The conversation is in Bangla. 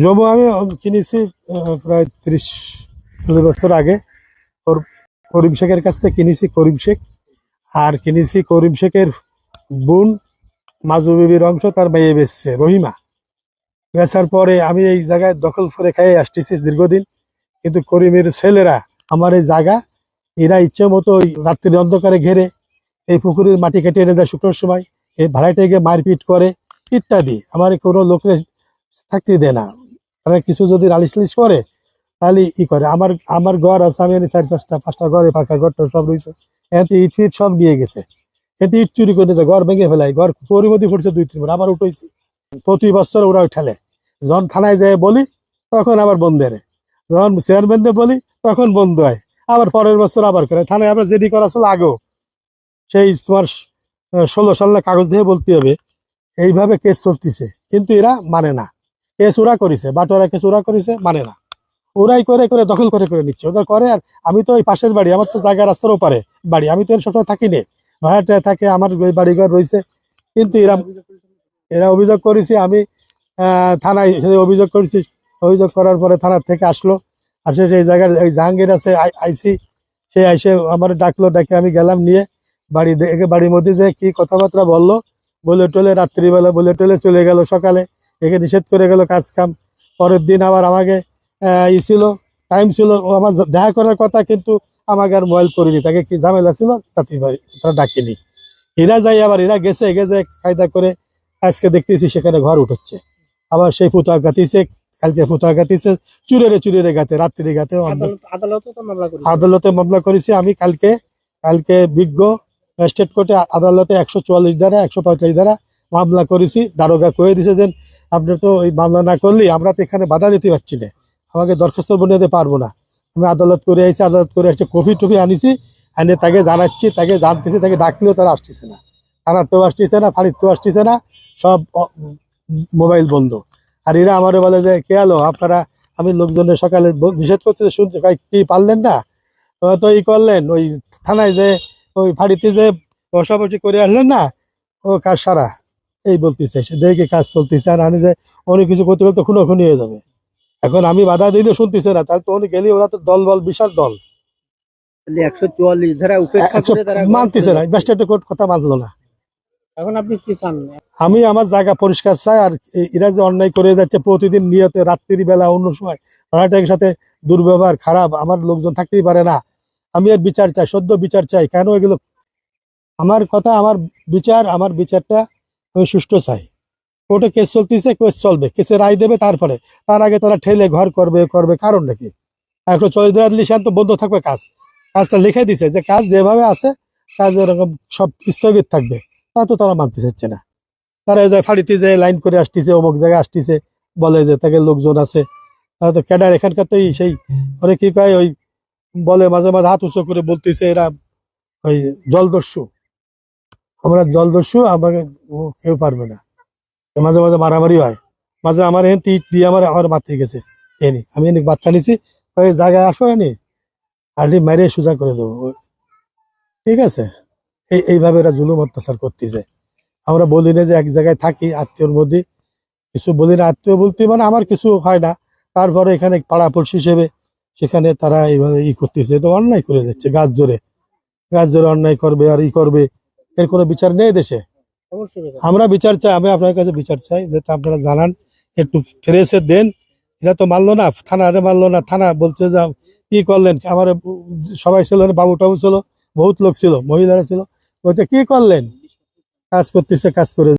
জমি আমি কিনেছি প্রায় ত্রিশ চল্লিশ বছর আগে। কর- করিম শেখের কাছ থেকে কিনেছি করিম শেখ। আর কিনেছি করিম শেখের বোন মাজু বিবির অংশ, তার মেয়ে বেচছে, রহিমা। বেচার পরে আমি এই জায়গায় দখল করে খাইয়ে আসতেছি দীর্ঘদিন। কিন্তু করিমের ছেলেরা আমার এই জায়গা, এরা ইচ্ছে মতো ওই রাত্রির অন্ধকারে ঘেরে এই পুকুরের মাটি কেটে এনে দেয় শুক্রোর সময়, এই ভাড়াটাকে মারপিট করে, ইত্যাদি। আমার কোনো লোকের থাকতে দেয় না। তারা কিছু যদি নালিশ টালিশ করে, তাহলে ই করে। আমার আমার ঘর আছে, আমি চার পাঁচটা পাঁচটা ঘরে ফাঁকা ঘরটা সব রয়েছে। এতে ইট ফিট সব নিয়ে গেছে। এতে ইট চুরি করে নিয়েছে, ঘর ভেঙে ফেলাই ঘর পরিমতি পড়ছে দুই তিনবার আবার উঠেছি। প্রতি বছর ওরা ঠেলে। যখন থানায় যায় বলি, তখন আবার বন্ধ রে যখন চেয়ারম্যানকে বলি, তখন বন্ধ হয় আবার পরের বছর আবার করে। থানায় আবার জেডি করা ছিল আগেও। সেই তোমার ষোলো সালে কাগজ দিয়ে বলতে হবে। এইভাবে কেস চলতেছে। কিন্তু এরা মানে না। কেস ওরা করেছে বাটোরা কেস ওরা করেছে মানে না। ওরাই করে করে, দখল করে করে নিচ্ছে। ওদের করে আর আমি তো ওই পাশের বাড়ি, আমার তো জায়গা রাস্তার ওপারে বাড়ি। আমি তো এর সবসময় থাকি নে ভাড়াটায় থাকে, আমার বাড়িঘর রয়েছে। কিন্তু এরা এরা অভিযোগ করেছি, আমি থানায় অভিযোগ করেছি। অভিযোগ করার পরে থানার থেকে আসলো। আসে সেই জায়গার ওই জাহাঙ্গীর আছে আইসি। সে আইসে আমার ডাকলো, ডাকে আমি গেলাম নিয়ে বাড়ি দেখে বাড়ির মধ্যে যে কি কথাবার্তা বলল। বলে টলে রাত্রিবেলা বলে টলে চলে গেল সকালে। একে নিষেধ করে গেল কাজ কাম পরের দিন আবার আমাকে ই ছিল টাইম ছিল ও আমার দেখা করার কথা কিন্তু আমাকে আর মোবাইল করিনি। তাকে কি ঝামেলা ছিল? তাতে তারা ডাকিনি। এরা যাই আবার এরা গেছে গেছে কায়দা করে আজকে দেখতেছি সেখানে ঘর উঠছে আবার সেই ফুতা গাতিছে কালকে ফুতা গাতিছে চুরেরে চুরেরে গাতে রাত্রি গাতে আদালত মামলা করেছি। আমি কালকে কালকে বিজ্ঞ ম্যাজিস্ট্রেট কোর্টে আদালতে একশো চুয়াল্লিশ ধারা একশো পঁয়তাল্লিশ ধারা মামলা করেছি। দারোগা কয়ে দিছে যে আপনি তো এই মামলা না করলেই আমরা তো এখানে বাধা দিতে পারছি না। আমাকে দরখাস্ত বনিয়ে পারব না। আমি আদালত করে আইছি আদালত করে আসছে কফি টফি আনিছি আনিয়ে তাকে জানাচ্ছি তাকে জানতেছি তাকে ডাকলেও তারা আসতেছে না। থানাতেও আসতেছে না ফাঁড়িতেও আসতেছে না সব মোবাইল বন্ধ। আর এরা আমারও বলে যে কে আলো আপনারা আমি লোকজনের সকালে নিষেধ করতে কয়, কি পারলেন না? তো ই করলেন ওই থানায় যে ওই ফাঁড়িতে যে বসাবসি করে আসলেন না ও কার সারা? এই বলতেছে সে দেখে কাজ চলতেছে। আর আমি যে অনেক কিছু করতে করতে খুনো খুনি হয়ে যাবে। এখন আমি বাধা দিলে শুনতেছে না তাহলে তো অনেক গেলে ওরা তো দল বল বিশাল দল। একশো চুয়াল্লিশ ধারা উপেক্ষা একশো করে তারা মানতেছে না ম্যাজিস্ট্রেট কোর্ট কথা মানলো না। এখন আপনি কি চান? আমি আমার জায়গা পরিষ্কার চাই আর এ- এরা যে অন্যায় করে যাচ্ছে প্রতিদিন নিয়তে বেলা অন্য সময় ভাড়াটাকের সাথে দুর্ব্যবহার খারাপ আমার লোকজন থাকতেই পারে না। আমি এর বিচার চাই সদ্য বিচার চাই। কেন এগুলো? আমার কথা আমার বিচার আমার বিচারটা আমি সুষ্ঠু চাই। কোর্টে কেস চলতেছে, কেস চলবে, কেসে রায় দেবে, তারপরে তার আগে তারা ঠেলে ঘর করবে করবে, কারণ নাকি? একশো চল্লিশ দিন দিলে শান্ত বন্ধ থাকবে কাজ। কাজটা লিখে দিছে যে কাজ যেভাবে আছে, কাজ এরকম সব স্থগিত থাকবে। তা তো তারা মানতে চাচ্ছে না। তারা যে ফাড়িতে যে লাইন করে আসতেছে, অমুক জায়গায় আসতেছে, বলে যে তাকে লোকজন আছে। তারা তো ক্যাডার এখানকার তো সেই ওরা কি কয় ওই বলে মাঝে মাঝে হাত উঁচু করে বলতেছে এরা, ওই জলদস্যু। আমরা জলদস্যু আমাকে কেউ পারবে না। মাঝে মাঝে মারামারি হয়। মাঝে আমার এখান ইট দিয়ে আমার আমার মারতে গেছে। এনি, আমি এনে বার্তা নিছি ওই জায়গায় আসো এনি। আলটি মেরে সোজা করে দেবো। ঠিক আছে? এই, এইভাবে এরা জুলুম অত্যাচার করতেছে। আমরা বলি না যে এক জায়গায় থাকি, আত্মীয়র মধ্যে কিছু বলি না, আত্মীয় বলতে মানে আমার কিছু হয় না। তারপরে এখানে পাড়া পড়শি হিসেবে সেখানে তারা এইভাবে ই করতেছে। তো অন্যায় করে যাচ্ছে গাছ জোরে। গাছ জোরে অন্যায় করবে আর ই করবে। এর কোনো বিচার নেই দেশে? আমরা বিচার চাই আমি আপনার কাছে বিচার চাই যাতে আপনারা জানান একটু ফ্রেশে দেন। এটা তো মানলো না থানারে মানলো না থানা বলছে যে কি করলেন? আমার সবাই ছিল না, বাবু টাবু ছিল বহুত লোক ছিল মহিলারা ছিল। বলছে কি করলেন? কাজ করতেছে কাজ করে